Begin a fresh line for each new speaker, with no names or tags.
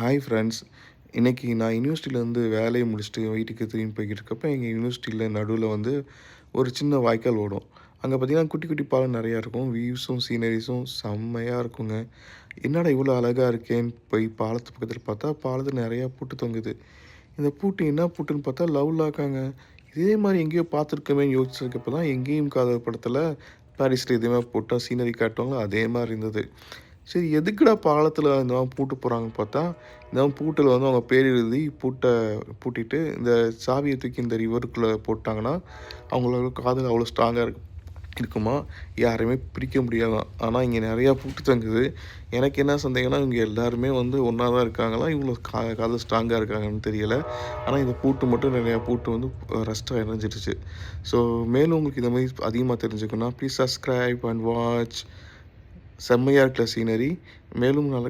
Hi friends இன்னைக்கு நான் யூனிவர்சிட்டியிலேருந்து வேலையை முடிச்சுட்டு வீட்டுக்கு திரும்பி போய்கிட்டு இருக்கப்ப எங்கள் யூனிவர்சிட்டியில் நடுவில் வந்து ஒரு சின்ன வாய்க்கால் ஓடும். அங்கே பார்த்தீங்கன்னா குட்டி குட்டி பாலம் நிறையா இருக்கும். வியூஸும் சீனரிஸும் செம்மையாக இருக்குங்க. என்னடா இவ்வளோ அழகாக இருக்கேன்னு போய் பாலத்து பக்கத்தில் பார்த்தா பாலத்தில் நிறையா பூட்டு தொங்குது. இந்த பூட்டு என்ன பூட்டுன்னு பார்த்தா லவ் லாக்காங்க. இதே மாதிரி எங்கேயோ பார்த்துருக்கமேன்னு யோசிச்சிருக்கப்போ தான் எங்கேயும் காதல் படத்தில் பாரிஸில் இதே மாதிரி போட்டால் சீனரி காட்டுவாங்களோ அதே மாதிரி இருந்தது. சரி எதுக்குடா பாலத்தில் இந்த மாதிரி பூட்டு போகிறாங்க பார்த்தா இந்த மாதிரி பூட்டில் வந்து அவங்க பேர் எழுதி பூட்டை பூட்டிட்டு இந்த சாவியை தூக்கி இந்த ரிவருக்குள்ளே போட்டாங்கன்னா அவங்களோட காதல் அவ்வளோ ஸ்ட்ராங்காக இருக்கு இருக்குமா? யாரையுமே பிரிக்க முடியாது ஆனால் இங்கே நிறையா பூட்டு தங்குது. எனக்கு என்ன சந்தேகம்னா இவங்க எல்லாருமே வந்து ஒன்றா தான் இருக்காங்களா? இவ்வளோ கா காதல் ஸ்ட்ராங்காக இருக்காங்கன்னு தெரியல. ஆனால் இந்த பூட்டு மட்டும் நிறையா பூட்டு வந்து ரஸ்ட்டாக இணைஞ்சிடுச்சு ஸோ மேலும் உங்களுக்கு இந்த மாதிரி அதிகமாக தெரிஞ்சுக்கணும்னா ப்ளீஸ் சப்ஸ்கிரைப் அண்ட் வாட்ச் செம்மையாக இருக்கிற சீனரி மேலும் நல்ல